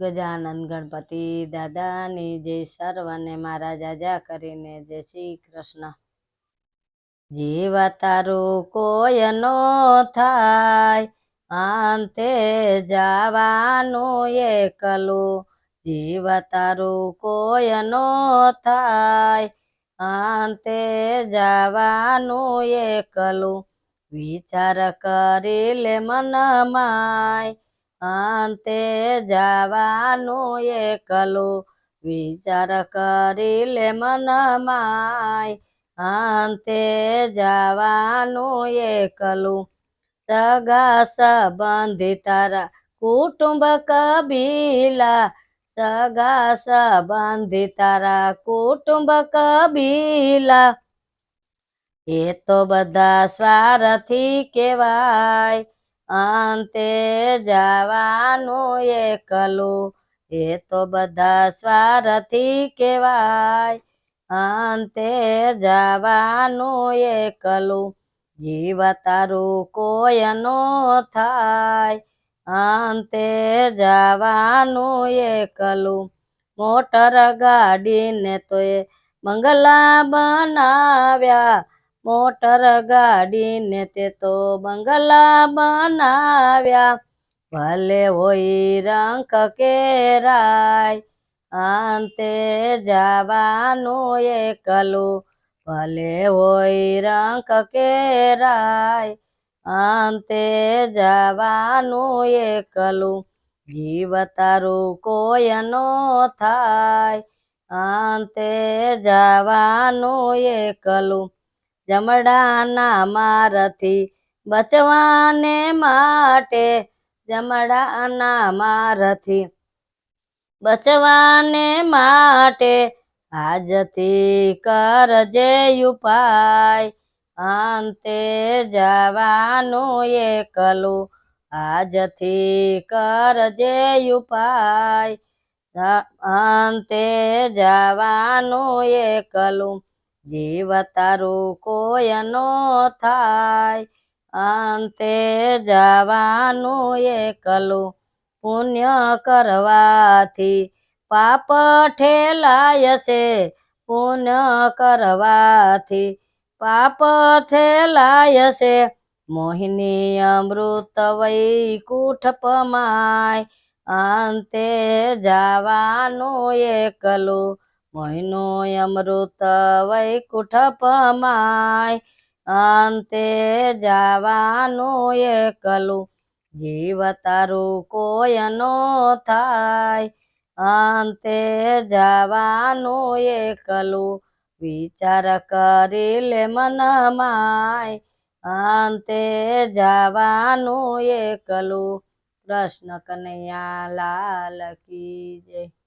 ગજાનંદ ગણપતિ દાદાની જય સર્વને મારા જાજા કરીને જય શ્રી કૃષ્ણ. જીવા તારું કોઈ નો થાય અંતે જવાનું એકલું. જીવા તારું કોઈ નો થાય અંતે જવાનું એકલું. વિચાર કરી લે મન માય અંતે જવાનું એકલું. વિચાર કરી લે મન માય. અંતે જવાનું એકલું. સગા સંબંધી તારા કુટુંબ કબીલા. સગા સંબંધી તારા કુટુંબ કબીલા. એ તો બધા સ્વાર્થી કહેવાય. અંતે જવાનું એકલું. એ તો બધા સ્વાર્થી કહેવાય. અંતે જવાનું એકલું. જીવ તારું કોઈ નો થાય. અંતે જવાનું એકલું. મોટર ગાડીને તો એ બંગલા બનાવ્યા. મોટર ગાડીને તે તો બંગલા બનાવ્યા. ભલે હોય રંક કેરાય અંતે જવાનું એકલું. ભલે હોય રંક કેરાય અંતે જવાનું એકલું. જીવ તારું કોઈ નો થાય અંતે જવાનું એકલું. જમડાના મારથી બચવાને માટે, જમડાના મારથી બચવાને માટે આજથી કરજે ઉપાય. અંતે જવાનું એકલું, આજથી કરજે ઉપાય. અંતે જવાનું એકલું જીવ તારું કોઈ નો થાય. અંતે જવાનું એકલું પુણ્ય કરવાથી પાપ ઠેલાય છે. પુણ્ય કરવાથી પાપ ઠેલાય છે. મોહિની અમૃત વૈકુઠ પમાય. અંતે જવાનું એકલું મોહિનો અમૃત વૈકુઠ પમાય. અંતે જવાનું એકલું, જીવ તારું કોયનો થાય. અંતે જવાનું એકલું, વિચાર કરી લે મન માય. અંતે જવાનું એકલું, કૃષ્ણ કનૈયા લાલ કી જય.